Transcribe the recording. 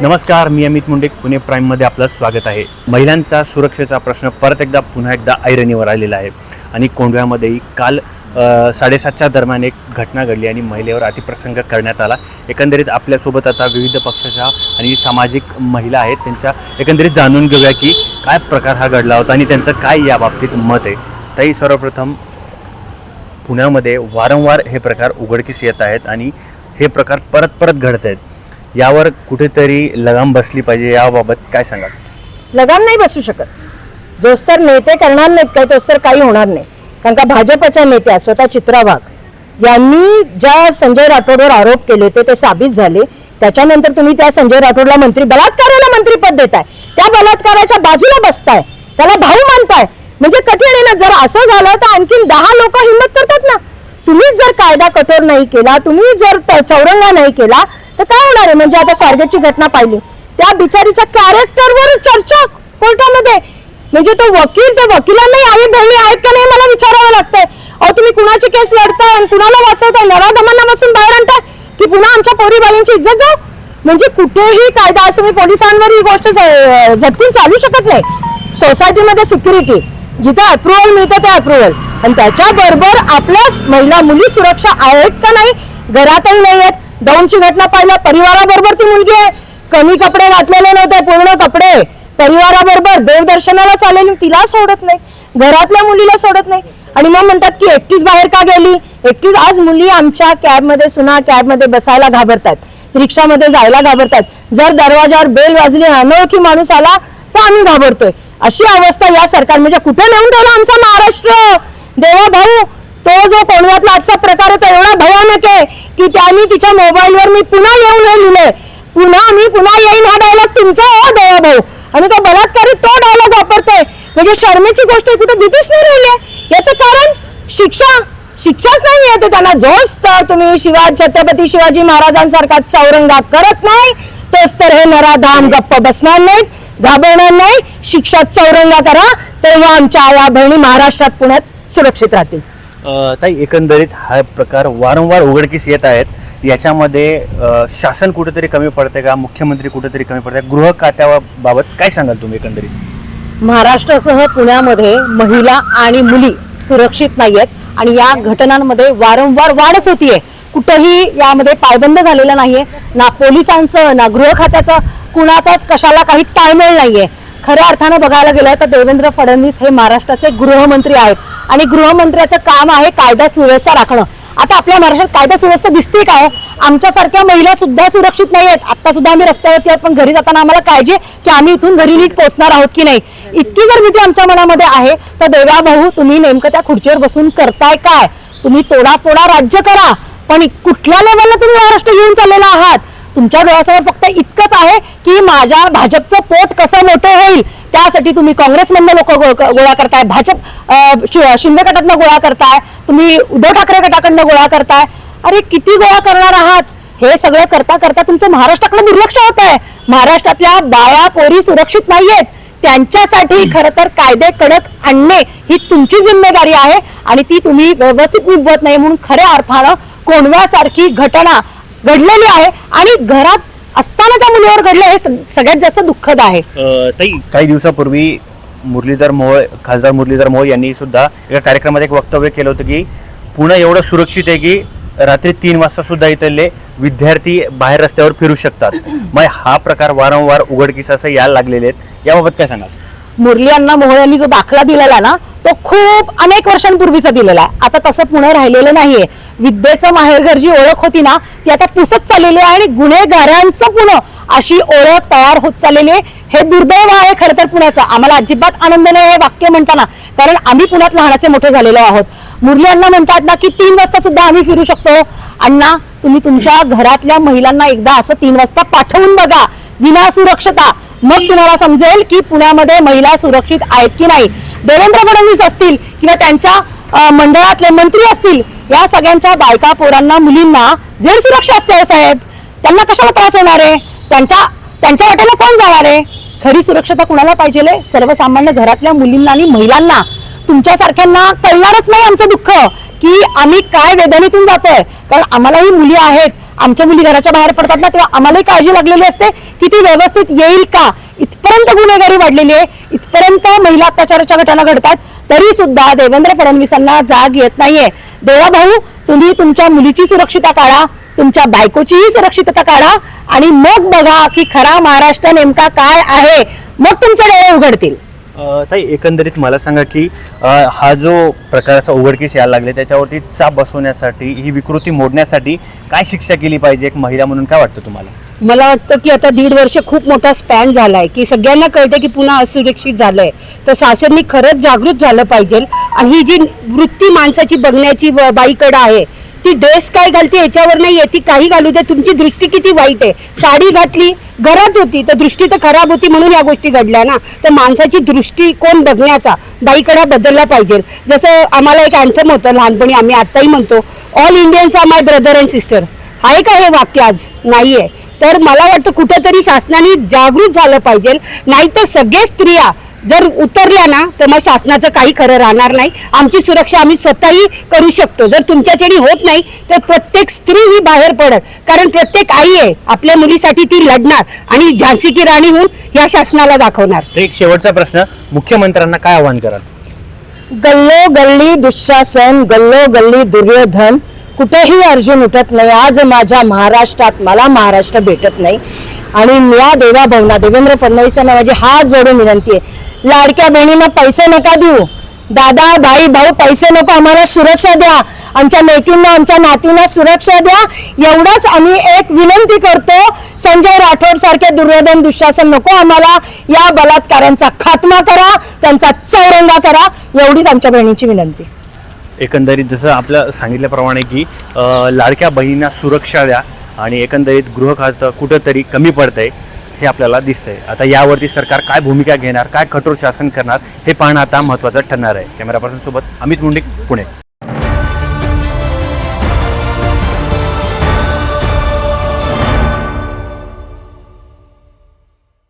नमस्कार मी अमित मुंडे पुणे प्राईममध्ये आपलं स्वागत आहे. महिलांचा सुरक्षेचा प्रश्न परत एकदा पुन्हा एकदा ऐरणीवर आलेला आहे. आणि कोंढव्यामध्येही काल साडेसातच्या दरम्यान एक घटना घडली आणि महिलेवर अतिप्रसंग करण्यात आला. एकंदरीत आपल्यासोबत आता विविध पक्षाच्या आणि सामाजिक महिला आहेत. त्यांच्या एकंदरीत जाणून घेऊया की काय प्रकार हा घडला होता आणि त्यांचं काय या बाबतीत मत आहे. तरी सर्वप्रथम पुण्यामध्ये वारंवार हे प्रकार उघडकीस येत आहेत आणि हे प्रकार परत परत घडत आहेत. यावर कुठेतरी लगाम बसली पाहिजे याबाबत काय सांगा लगाम नाही बसू शकत. जोस सर नेते करणार नाहीत काय तोच काही होणार नाही. कारण का भाजपच्या नेत्या स्वतः चित्रा वाघ यांनी ज्या संजय राठोडवर आरोप केले होते ते साबित झाले. त्याच्यानंतर तुम्ही त्या संजय राठोडला मंत्री बलात्काराला मंत्रीपद देताय. त्या बलात्काराच्या बाजूला बसताय. त्याला भाऊ मानताय. म्हणजे कठीण आहे ना जर असं झालं तर आणखीन दहा लोक हिंमत करतात ना. तुम्हीच जर कायदा कठोर नाही केला तुम्ही जर चौरंगा नाही केला तर काय होणार आहे? म्हणजे आता स्वारगेटची घटना पाहिली. त्या बिचारीच्या कॅरेक्टरवर चर्चा कोर्टामध्ये. म्हणजे तो वकील त्या वकिलांनाही आई बहिणी आहेत का नाही मला विचारावं लागतंय. अहो तुम्ही कुणाची केस लढताय आणि कुणाला वाचवताय? नराधमांना बसून बाहेर आणताय? की पुन्हा आमच्या पोरी बाईंची इज्जत जाऊ? म्हणजे कुठेही कायदा असो मी पोलिसांवर ही गोष्ट ज- झटकून चालू शकत नाही. सोसायटीमध्ये सिक्युरिटी. जिथे अप्रुव्हल मिळतं ते अप्रुव्हल आणि त्याच्याबरोबर आपल्या महिला मुली सुरक्षा आहेत का नाही? घरातही नाही आहेत. दौंडची घटना पाहिल्या. परिवाराबरोबर ती मुलगी आहे. कमी कपडे घातलेले नव्हते पूर्ण कपडे. परिवाराबरोबर देवदर्शनाला चालेल तिला सोडत नाही. घरातल्या मुलीला सोडत नाही. आणि मग म्हणतात की एकटीच बाहेर का गेली? एकटीच आज मुली आमच्या कॅबमध्ये सुना कॅबमध्ये बसायला घाबरतात. रिक्षामध्ये जायला घाबरतात. जर दरवाजावर बेल वाजली अनोळखी माणूस आला तर आम्ही घाबरतोय. अशी अवस्था या सरकार म्हणजे कुठे नेऊन ठेवला आमचा महाराष्ट्र? देवा भाऊ तो जो कोणव्यातला आजचा प्रकार होता एवढा भयानक आहे. की त्यांनी तिच्या मोबाईलवर मी पुन्हा येऊन हे लिहिलंय. पुन्हा मी पुन्हा येईन हा डायलॉग तुमचा हो दया भाऊ. आणि तो बलात्कारी तो डायलॉग वापरतोय. म्हणजे शर्मेची गोष्ट कुठे भीतीच नाही राहिली याचं कारण शिक्षा. शिक्षाच नाही मिळते त्यांना. जोच तर तुम्ही शिवाजी छत्रपती शिवाजी महाराजांसारखा चौरंगा करत नाही तोच तर हे नराधाम गप्प बसणार नाहीत घाबरणार नाही. शिक्षा चौरंगा करा तेव्हा आमच्या आया बहिणी महाराष्ट्रात पुण्यात सुरक्षित राहतील. ताई एकंदरीत हा प्रकार वारंवार उघडकीस येत आहेत. याच्यामध्ये शासन कुठेतरी कमी पडते का? मुख्यमंत्री कुठेतरी कमी पडते गृह खात्याबाबत काय सांगाल तुम्ही एकंदरीत? महाराष्ट्रासह पुण्यामध्ये महिला आणि मुली सुरक्षित नाही आहेत आणि या घटनांमध्ये वारंवार वाढच होतीये. कुठंही यामध्ये पायबंद झालेला नाहीये. ना पोलिसांचं ना गृह खात्याचं. कुणाचाच कशाला काही ताळमेळ नाहीये. खऱ्या अर्थानं बघायला गेलं तर देवेंद्र फडणवीस हे महाराष्ट्राचे गृहमंत्री आहेत. आणि गृहमंत्र्याचं काम आहे कायदा सुव्यवस्था राखणं. आता आपल्या महाराष्ट्रात कायदा सुव्यवस्था दिसते काय हो? आमच्यासारख्या महिला सुद्धा सुरक्षित नाही आहेत आता सुद्धा आम्ही रस्त्यावरती आहोत पण घरी जाताना आम्हाला काळजी की आम्ही इथून घरी नीट पोहोचणार आहोत की नाही. इतकी जर भीती आमच्या मनामध्ये आहे तर देवा भाऊ तुम्ही नेमकं त्या खुर्चीवर बसून करताय काय? तुम्ही तोडाफोडा राज्य करा. पण कुठल्या लेवलला तुम्ही महाराष्ट्र घेऊन चाललेला आहात? तुमच्या डोळ्यासमोर फक्त इतकंच आहे की माझ्या भाजपचं पोट कसं मोठं होईल त्यासाठी तुम्ही काँग्रेसमधनं लोक गोळा करताय भाजप शि- शिंदे गटातनं गोळा करताय तुम्ही उद्धव ठाकरे गटाकडनं गोळा करताय. अरे किती गोळा करणार आहात? हे सगळं करता करता तुमचं महाराष्ट्राकडे दुर्लक्ष होत आहे महाराष्ट्रातल्या बाळा पोरी सुरक्षित नाहीयेत. त्यांच्यासाठी खरं तर कायदे कडक आणणे ही तुमची जिम्मेदारी आहे आणि ती तुम्ही व्यवस्थित निभवत नाही म्हणून खऱ्या अर्थानं कोणव्यासारखी घटना घडलेली आहे आणि घरात असताना त्या मुलीवर घडलं हे सगळ्यात जास्त दुःखद आहे. ताई. काही दिवसापूर्वी मुरलीधर मोहोळ खासदार मुरलीधर मोहोळ यांनी सुद्धा एका कार्यक्रमात एक वक्तव्य केलं होतं की पुणे एवढं सुरक्षित आहे की रात्री तीन वाजता सुद्धा इथले विद्यार्थी बाहेर रस्त्यावर फिरू शकतात. मग हा प्रकार वारंवार उघडकीस असं यायला लागलेले आहेत. याबाबत काय सांगाल? मुरली अण्णा मोहोळ यांनी जो दाखला दिलेला ना तो खूप अनेक वर्षांपूर्वीचा दिलेला आहे. आता तसं पुणे राहिलेलं नाहीये. विद्येचं माहेरघर जी ओळख होती ना ती आता पुसत चाललेली आहे आणि गुन्हेगारांचं पुणे अशी ओळख तयार होत चाललेली आहे. हे दुर्दैव आहे खरं तर पुण्याचं. आम्हाला अजिबात आनंद नाही हे वाक्य म्हणताना कारण आम्ही पुण्यात लहानाचे मोठे झालेलो आहोत. मुरली अण्णा म्हणतात ना की तीन वाजता सुद्धा आम्ही फिरू शकतो. अण्णा तुम्ही तुमच्या घरातल्या महिलांना एकदा असं तीन वाजता पाठवून बघा. विना सुरक्षता. मग तुम्हाला समजेल की पुण्यामध्ये महिला सुरक्षित आहेत की नाही. देवेंद्र फडणवीस असतील किंवा त्यांच्या मंडळातले मंत्री असतील या सगळ्यांच्या बायका पोरांना मुलींना जेल सुरक्षा असते हो साहेब. त्यांना कशाला त्रास होणार आहे? त्यांच्या त्यांच्या वाट्याला कोण जाणार आहे? खरी सुरक्षता कुणाला पाहिजे सर्वसामान्य घरातल्या मुलींना आणि महिलांना. तुमच्यासारख्यांना कळणारच नाही आमचं दुःख की आम्ही काय वेदनेतून जातोय. कारण आम्हालाही मुली आहेत. आमच्या मुली घराच्या बाहेर पडतात ना तेव्हा आम्हालाही काळजी लागलेली असते. की ती व्यवस्थित येईल का? इथपर्यंत गुन्हेगारी वाढलेली आहे. इथपर्यंत महिला अत्याचाराच्या घटना घडतात तरी सुद्धा देवेंद्र फडणवीसांना जाग येत नाहीये. देवा भाऊ तुम्ही तुमच्या मुलीची सुरक्षितता काढा तुमच्या बायकोचीही सुरक्षितता काढा आणि मग बघा की खरा महाराष्ट्र नेमका काय आहे. मग तुमचे डोळे उघडतील. ताई एकंदरीत मला सांगा की आ, हा जो प्रकारचा उघडकीस यायला लागले त्याच्यावरती चाप बसवण्यासाठी ही विकृती मोडण्यासाठी काय शिक्षा केली पाहिजे एक महिला म्हणून? काय वाटतं तुम्हाला? मला वाटतं की आता दीड वर्ष खूप मोठा स्पॅन झालाय की सगळ्यांना कळतं की पुन्हा असुरक्षित झालंय. तर शासननी खरंच जागृत झालं पाहिजे. आणि ही जी वृत्ती माणसाची बघण्याची बाईकडं आहे ती ड्रेस काय घालते याच्यावर नाही ती काही घालू दे. तुमची दृष्टी किती वाईट आहे. साडी घातली घरात होती तर दृष्टी तर खराब होती म्हणून या गोष्टी घडल्या ना. तर माणसाची दृष्टी कोण बघण्याचा बाईकडा बदलला पाहिजे. जसं आम्हाला एक अँथम होतं लहानपणी आम्ही आत्ताही म्हणतो all Indians are my brother and sister आहे का हे वाक्य आज? नाहीये. तर मला वाटतं कुठेतरी शासनाने जागृत झालं पाहिजे. नाहीतर सगळे स्त्रिया जर उतरल्या ना तर मग शासनाचं काही खरं राहणार नाही. आमची सुरक्षा आम्ही स्वतःही करू शकतो. जर तुमच्याच्याने होत नाही तर प्रत्येक स्त्री ही बाहेर पडत कारण प्रत्येक आई आहे आपल्या मुलीसाठी ती लढणार आणि झांसी की राणी होऊन या शासनाला दाखवणार. एक शेवटचा प्रश्न मुख्यमंत्र्यांना काय आव्हान कराल? गल्लो गल्ली दुःशासन गल्लो गल्ली दुर्योधन कुठेही अर्जुन उठत नाही. आज माझ्या महाराष्ट्रात मला महाराष्ट्र भेटत नाही. आणि या देवाभावना देवेंद्र फडणवीसांना माझी हात जोडून विनंती आहे. लाडक्या बहिणींना पैसे नका देऊ. दादा भाई भाऊ पैसे नको आम्हाला सुरक्षा द्या. आमच्या लेकींना आमच्या नातींना सुरक्षा द्या. एवढंच आम्ही एक विनंती करतो. संजय राठोड सारखे दुर्योधन दुःशासन नको आम्हाला. या बलात्कारांचा खात्मा करा. त्यांचा चौरंगा करा. एवढीच आमच्या बहिणीची विनंती. एकंदरीत जसं आपलं सांगितल्याप्रमाणे की लाडक्या बहिणींना सुरक्षा द्या आणि एकंदरीत गृह खातं कुठंतरी कमी पडतंय हे आपल्याला दिसतंय. आता यावरती सरकार काय भूमिका घेणार काय कठोर शासन करणार हे पाहणं आता महत्त्वाचं ठरणार आहे. कॅमेरा पर्सनसोबत अमित मुंडे पुणे.